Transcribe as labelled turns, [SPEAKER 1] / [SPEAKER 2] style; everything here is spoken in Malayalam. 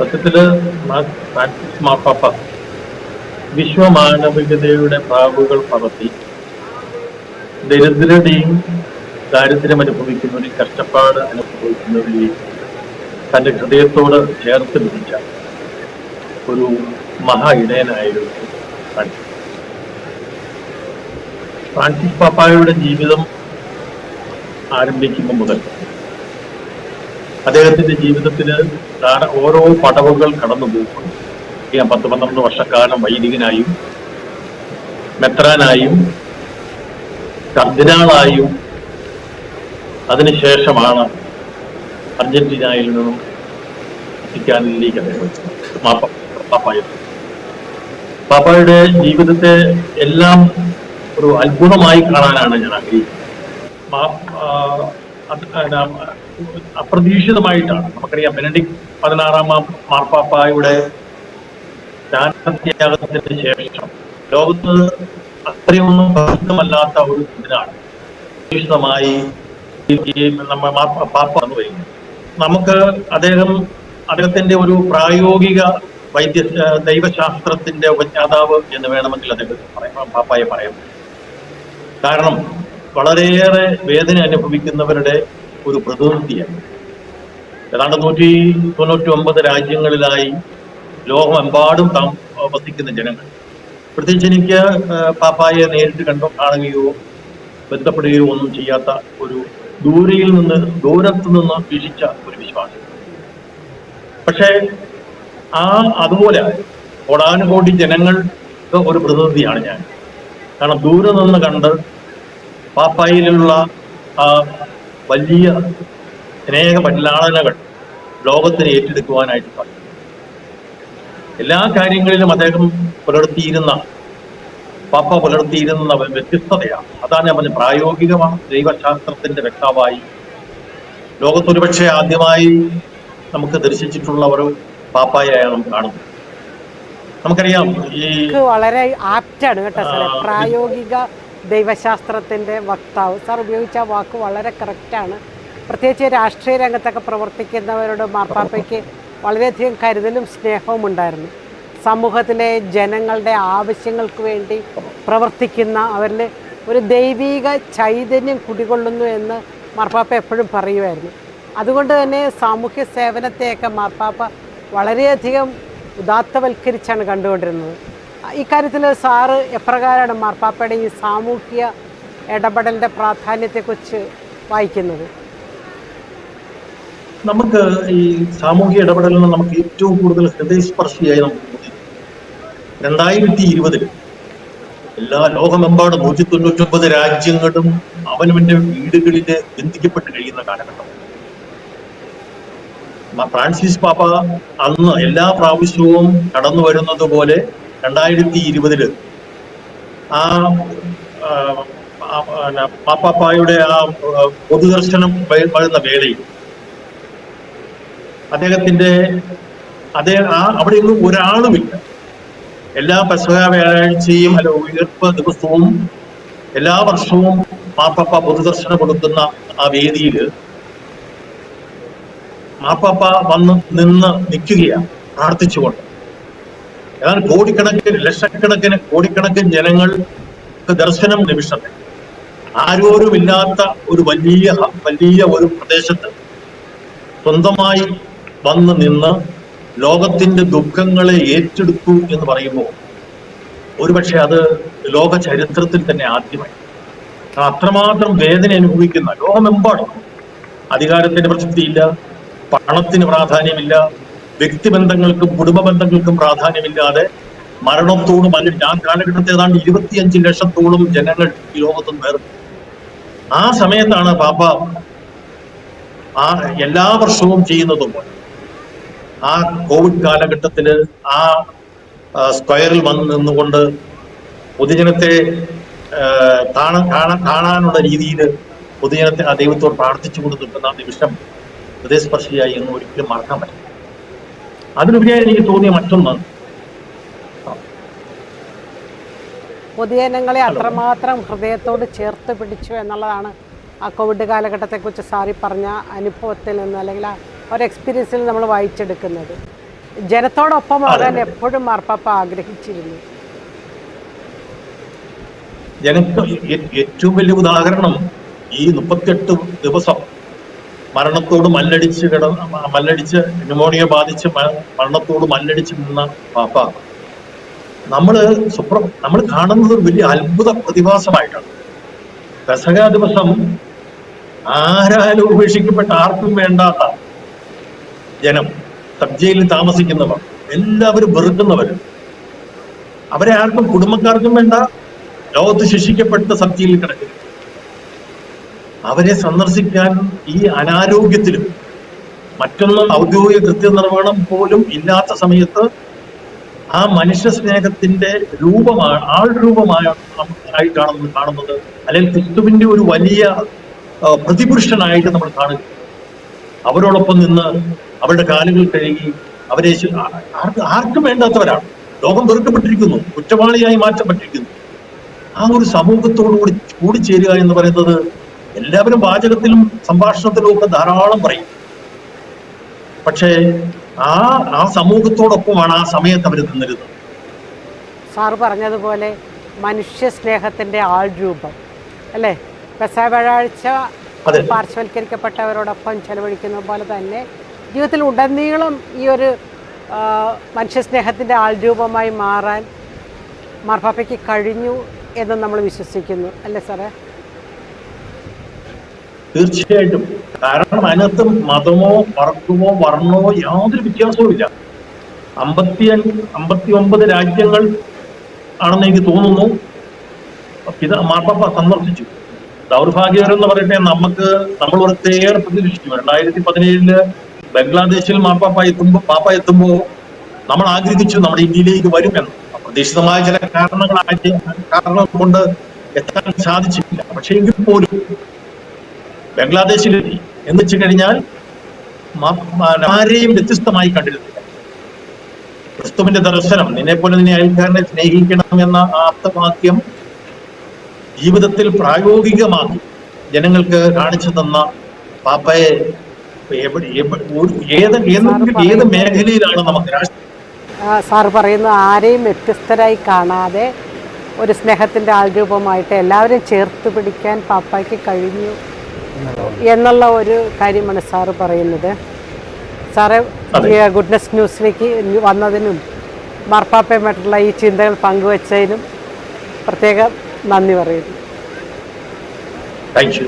[SPEAKER 1] സത്യത്തിൽ മാപ്പാപ്പ വിശ്വമാനവികതയുടെ പ്രാവുകൾ പറത്തി ദരിദ്രരുടെയും ദാരിദ്ര്യം അനുഭവിക്കുന്നവരെയും കഷ്ടപ്പാട് അനുഭവിക്കുന്നവരെയും തന്റെ ഹൃദയത്തോട് ചേർത്ത് പിടിച്ച ഒരു മഹാ ഇടയനായിരുന്നു ഫ്രാൻസിസ്. പാപ്പായുടെ ജീവിതം ആരംഭിക്കുമ്പോൾ മുതൽ അദ്ദേഹത്തിന്റെ ജീവിതത്തിൽ ഓരോ പടവുകൾ കടന്നു പോകും ഞാൻ പത്ത് പന്ത്രണ്ട് വർഷക്കാലം വൈദികനായും മെത്രാനായും കർദിനാളായും. അതിനുശേഷമാണ് അർജന്റീനയിൽ നിന്നും വത്തിക്കാനിലേക്ക് അദ്ദേഹം പാപ്പായത് പാപ്പായുടെ. ജീവിതത്തെ എല്ലാം ഒരു അത്ഭുതമായി കാണാനാണ് ഞാൻ ആഗ്രഹിക്കുന്നത്. അപ്രതീക്ഷിതമായിട്ടാണ്. നമുക്കറിയാം ബെനഡിക് പതിനാറാം മാർപ്പാപ്പായുടെ ജ്ഞാനത്യാഗത്തിന് ശേഷം ലോകത്ത് അത്രയൊന്നും പ്രസിദ്ധമല്ലാത്ത ഒരു ഇതിനാണ് അപ്രതീക്ഷിതമായി ഈ ഈ നമ്മ മാപ്പ- പാപ്പ വന്നു വരുന്നത്. നമുക്ക് അദ്ദേഹം അദ്ദേഹത്തിന്റെ ഒരു പ്രായോഗിക വൈദ്യ ദൈവശാസ്ത്രത്തിന്റെ ഉപജ്ഞാതാവ് എന്ന് വേണമെങ്കിൽ അദ്ദേഹം പറയാം പാപ്പായെ പറയാം. കാരണം വളരെയേറെ വേദന അനുഭവിക്കുന്നവരുടെ ഒരു പ്രതിനിധിയാണ്. ഏതാണ്ട് നൂറ്റി തൊണ്ണൂറ്റി ഒമ്പത് രാജ്യങ്ങളിലായി ലോകമെമ്പാടും താം വസിക്കുന്ന ജനങ്ങൾ. പ്രത്യേകിച്ച് എനിക്ക് പാപ്പായെ നേരിട്ട് കണ്ടോ കാണുകയോ ബന്ധപ്പെടുകയോ ഒന്നും ചെയ്യാത്ത ഒരു ദൂരയിൽ നിന്ന് ദൂരത്ത് നിന്ന് വീക്ഷിച്ച ഒരു വിശ്വാസം. പക്ഷേ ആ അതുപോലെ കോടാനുകോടി ജനങ്ങൾക്ക് ഒരു പ്രതിനിധിയാണ് ഞാൻ. കാരണം ദൂരെ നിന്ന് കണ്ട് പാപ്പായിലുള്ള ആ വലിയ സ്നേഹ പരിലാളനകൾ ലോകത്തിന് ഏറ്റെടുക്കുവാനായിട്ട് സാധിക്കും. എല്ലാ കാര്യങ്ങളിലും അദ്ദേഹം പുലർത്തിയിരുന്ന പാപ്പ പുലർത്തിയിരുന്ന അവൻ വ്യത്യസ്തതയാണ്. അതാണ് നമ്മൾ പ്രായോഗികമാണ് ദൈവശാസ്ത്രത്തിന്റെ വ്യക്താവായി. ലോകത്തൊരുപക്ഷെ ആദ്യമായി നമുക്ക് ദർശിച്ചിട്ടുള്ള ഒരു പാപ്പായാണ് കാണുന്നത് നമുക്കറിയാം ഈ
[SPEAKER 2] വളരെ ആപ്റ്റാണ് കേട്ടോ പ്രായോഗിക ദൈവശാസ്ത്രത്തിന്റെ വക്താവ്. സാർ ഉപയോഗിച്ച വാക്ക് വളരെ കറക്റ്റാണ് പ്രത്യേകിച്ച് രാഷ്ട്രീയ രംഗത്തൊക്കെ പ്രവർത്തിക്കുന്നവരോട് മാർപ്പാപ്പയ്ക്ക് വളരെയധികം കരുതലും സ്നേഹവും ഉണ്ടായിരുന്നു. സമൂഹത്തിലെ ജനങ്ങളുടെ ആവശ്യങ്ങൾക്ക് വേണ്ടി പ്രവർത്തിക്കുന്ന അവരിൽ ഒരു ദൈവീക ചൈതന്യം കുടികൊള്ളുന്നു എന്ന് മാർപ്പാപ്പ എപ്പോഴും പറയുമായിരുന്നു. അതുകൊണ്ട് തന്നെ സാമൂഹ്യ സേവനത്തെയൊക്കെ മാർപ്പാപ്പ വളരെയധികം ഉദാത്തവൽക്കരിച്ചാണ് കണ്ടുകൊണ്ടിരുന്നത്. ഇക്കാര്യത്തിൽ സാറ് എപ്രകാരമാണ് മാർപ്പാപ്പയുടെ ഈ സാമൂഹ്യ ഇടപെടലിന്റെ പ്രാധാന്യത്തെക്കുറിച്ച് വായിക്കുന്നത്?
[SPEAKER 1] നമുക്ക് ഈ സാമൂഹിക ഇടപെടലിന് നമുക്ക് ഏറ്റവും കൂടുതൽ ഹൃദയസ്പർശിയായി നമുക്ക് തോന്നി രണ്ടായിരത്തി ഇരുപതിൽ എല്ലാ ലോകമെമ്പാടും നൂറ്റി തൊണ്ണൂറ്റി ഒമ്പത് രാജ്യങ്ങളും അവനവന്റെ വീടുകളിൽ ബന്ധിക്കപ്പെട്ട് കഴിയുന്ന കാലഘട്ടം. ഫ്രാൻസിസ് പാപ്പ അന്ന് എല്ലാ പ്രാവശ്യവും കടന്നു വരുന്നത് പോലെ രണ്ടായിരത്തി ഇരുപതിൽ ആ ആ, ആ, പൊതുദർശനം വരുന്ന വേളയിൽ അദ്ദേഹത്തിന്റെ അതേ ആ അവിടെ ഒന്നും ഒരാളുമില്ല. എല്ലാ പശ്ചിമ വ്യാഴാഴ്ചയും അല്ല ഉയർപ്പ് ദിവസവും എല്ലാ വർഷവും മാപ്പാപ്പ പൊതുദർശനം കൊടുക്കുന്ന ആ വേദിയിൽ മാപ്പാപ്പ വന്ന് നിന്ന് നിൽക്കുകയാണ് പ്രാർത്ഥിച്ചുകൊണ്ട്. ഏതാണ്ട് കോടിക്കണക്കിന് ലക്ഷക്കണക്കിന് കോടിക്കണക്കിന് ജനങ്ങൾക്ക് ദർശനം നിമിഷത്തെ ആരോരുമില്ലാത്ത ഒരു വലിയ വലിയ ഒരു പ്രദേശത്ത് സ്വന്തമായി വന്ന് നിന്ന് ലോകത്തിന്റെ ദുഃഖങ്ങളെ ഏറ്റെടുത്തു എന്ന് പറയുമ്പോൾ ഒരുപക്ഷെ അത് ലോക ചരിത്രത്തിൽ തന്നെ ആദ്യമായി. അത്രമാത്രം വേദന അനുഭവിക്കുന്ന ലോകമെമ്പാടും അധികാരത്തിന്റെ പ്രസക്തിയില്ല പണത്തിന് പ്രാധാന്യമില്ല വ്യക്തിബന്ധങ്ങൾക്കും കുടുംബ ബന്ധങ്ങൾക്കും പ്രാധാന്യമില്ലാതെ മരണത്തോടും അല്ലെങ്കിൽ ആ കാലഘട്ടത്തെ ഏതാണ്ട് ഇരുപത്തിയഞ്ച് ലക്ഷത്തോളം ജനങ്ങൾ ഈ ലോകത്തും വേർന്നു ആ സമയത്താണ് പാപ്പ ആ എല്ലാ വർഷവും ചെയ്യുന്നതും ആ കോവിഡ് കാലഘട്ടത്തിൽ ആ സ്ക്വയറിൽ വന്ന് നിന്നുകൊണ്ട് പൊതുജനത്തെ കാണാനുള്ള രീതിയിൽ പൊതുജനത്തെ ആ ദൈവത്തോട് പ്രാർത്ഥിച്ചു കൊടുത്തിട്ടുണ്ട് ആ നിമിഷം ഹൃദയസ്പർശിയായി എന്ന് ഒരിക്കലും മറക്കാൻ പറ്റില്ല. അതിനുപരിയായി എനിക്ക് തോന്നിയ മറ്റൊന്ന്.
[SPEAKER 2] പൊതുജനങ്ങളെ അത്രമാത്രം ഹൃദയത്തോട് ചേർത്ത് പിടിച്ചു എന്നുള്ളതാണ് ആ കോവിഡ് കാലഘട്ടത്തെക്കുറിച്ച് സാറി പറഞ്ഞ അനുഭവത്തിൽ നിന്ന് അല്ലെങ്കിൽ ആ ഒരു എക്സ്പീരിയൻസിൽ നമ്മൾ വായിച്ചെടുക്കുന്നത്. ജനത്തോടൊപ്പം
[SPEAKER 1] ആകാൻ
[SPEAKER 2] എപ്പോഴും മാർപ്പാപ്പ ആഗ്രഹിച്ചിരുന്നു.
[SPEAKER 1] ജനക്ക് ഏറ്റവും വലിയ ഉദാഹരണം ഈ മുപ്പത്തെട്ട് ദിവസം മരണത്തോട് മല്ലടിച്ച് കിട മല്ലടിച്ച് ന്യൂമോണിയ ബാധിച്ച് മരണത്തോട് മല്ലടിച്ച് നിന്ന പാപ്പ. നമ്മൾ സുപ്ര നമ്മൾ കാണുന്നത് ഒരു വലിയ അത്ഭുത പ്രതിഭാസമായിട്ടാണ്. പെസക ദിവസം ആരാലും ഉപേക്ഷിക്കപ്പെട്ട ആർക്കും വേണ്ടാത്ത ജനം സബ്ജയിൽ താമസിക്കുന്നവർ എല്ലാവരും വെറുക്കുന്നവർ അവരെ ആർക്കും കുടുംബക്കാർക്കും വേണ്ട. ലോകത്ത് ശിക്ഷിക്കപ്പെട്ട സബ് കിടക്കുന്നു അവരെ സന്ദർശിക്കാൻ ഈ അനാരോഗ്യത്തിലും മറ്റൊന്ന് ഔദ്യോഗിക കൃത്യനിർവഹണം പോലും ഇല്ലാത്ത സമയത്ത് ആ മനുഷ്യ സ്നേഹത്തിന്റെ രൂപമാണ് ആൾ രൂപമായ നമ്മൾ കാണുന്നത്. അല്ലെങ്കിൽ ക്രിസ്തുവിന്റെ ഒരു വലിയ പ്രതിപുരുഷനായിട്ട് നമ്മൾ കാണുക. അവരോടൊപ്പം നിന്ന് അവരുടെ കാലുകൾ കഴുകി അവരെ ആർക്കും വേണ്ടാത്തവരാണ്. ലോകം വെറുക്കപ്പെട്ടിരിക്കുന്നു. കുറ്റവാളിയായി മാറ്റപ്പെട്ടിരിക്കുന്നു. ആ ഒരു സമൂഹത്തോടു കൂടി കൂടിച്ചേരുക എന്ന് പറയുന്നത് എല്ലാവരും വാചകത്തിലും സംഭാഷണത്തിലും ഒക്കെ ധാരാളം പറയും. പക്ഷേ ആ ആ സമൂഹത്തോടൊപ്പമാണ് ആ സമയത്ത് അവർ നിന്നിരുന്നത്.
[SPEAKER 2] സാറ് പറഞ്ഞതുപോലെ മനുഷ്യ സ്നേഹത്തിന്റെ ആൾ രൂപം അല്ലേ വ്യാഴാഴ്ച. പാർശ്വവൽക്കരിക്കപ്പെട്ടവരോടൊപ്പം ചെലവഴിക്കുന്ന പോലെ തന്നെ ജീവിതത്തിൽ ഉടനീളം ഈ ഒരു മനുഷ്യ സ്നേഹത്തിന്റെ ആൾ രൂപമായി മാറാൻ മാർപ്പാപ്പയ്ക്ക് കഴിഞ്ഞു എന്ന് നമ്മൾ വിശ്വസിക്കുന്നു. അല്ലേ സാറേ?
[SPEAKER 1] തീർച്ചയായിട്ടും. കാരണം അതിനകത്ത് മതമോ വർഗമോ വർണമോ യാതൊരു വ്യത്യാസവും ഇല്ല അമ്പത്തി അമ്പത്തി ഒമ്പത് രാജ്യങ്ങൾ ആണെന്ന് എനിക്ക് തോന്നുന്നു. ഇത് മാർപ്പാപ്പ സന്ദർശിച്ചു. ദൗർഭാഗ്യകരം എന്ന് പറയട്ടെ നമുക്ക് നമ്മൾ ഒത്തിരിയേറെ പ്രതീക്ഷിച്ചു രണ്ടായിരത്തി പതിനേഴിൽ ബംഗ്ലാദേശിൽ മാർപ്പാപ്പ എത്തുമ്പോ പാപ്പ എത്തുമ്പോ നമ്മൾ ആഗ്രഹിച്ചു നമ്മുടെ ഇന്ത്യയിലേക്ക് വരുമെന്ന്. അപ്രതീക്ഷിതമായ ചില കാരണങ്ങളായിട്ട് കാരണം കൊണ്ട് എത്താൻ സാധിച്ചിട്ടില്ല പക്ഷേ എങ്കിൽ പോലും ബംഗ്ലാദേശിലെത്തി എന്ന് വെച്ച് കഴിഞ്ഞാൽ ആരെയും വ്യത്യസ്തമായി കണ്ടിരുന്നില്ല ക്രിസ്തുവിന്റെ ദർശനം നിന്നെ പോലെ നിന്നെ അയൽക്കാരനെ സ്നേഹിക്കണം എന്ന ആപ്തവാക്യം ജീവിതത്തിൽ പ്രായോഗികമാക്കി ജനങ്ങൾക്ക് കാണിച്ചു തന്ന പാപ്പയെ ഏത് ഏത് മേഖലയിലാണ് നമുക്ക്
[SPEAKER 2] സാർ പറയുന്ന ആരെയും വ്യത്യസ്തരായി കാണാതെ ഒരു സ്നേഹത്തിന്റെ ആൾരൂപമായിട്ട് എല്ലാവരെയും ചേർത്ത് പിടിക്കാൻ പാപ്പായ്ക്ക് കഴിഞ്ഞു. എന്നുള്ള ഒരു കാര്യമാണ് സാറ് പറയുന്നത്. സാറ് ഗുഡ്നസ് ന്യൂസിലേക്ക് വന്നതിനും മാർപ്പാപ്പയുമായിട്ടുള്ള ഈ ചിന്തകൾ പങ്കുവച്ചതിനും പ്രത്യേകം നന്ദി പറയുന്നു.
[SPEAKER 1] Thank you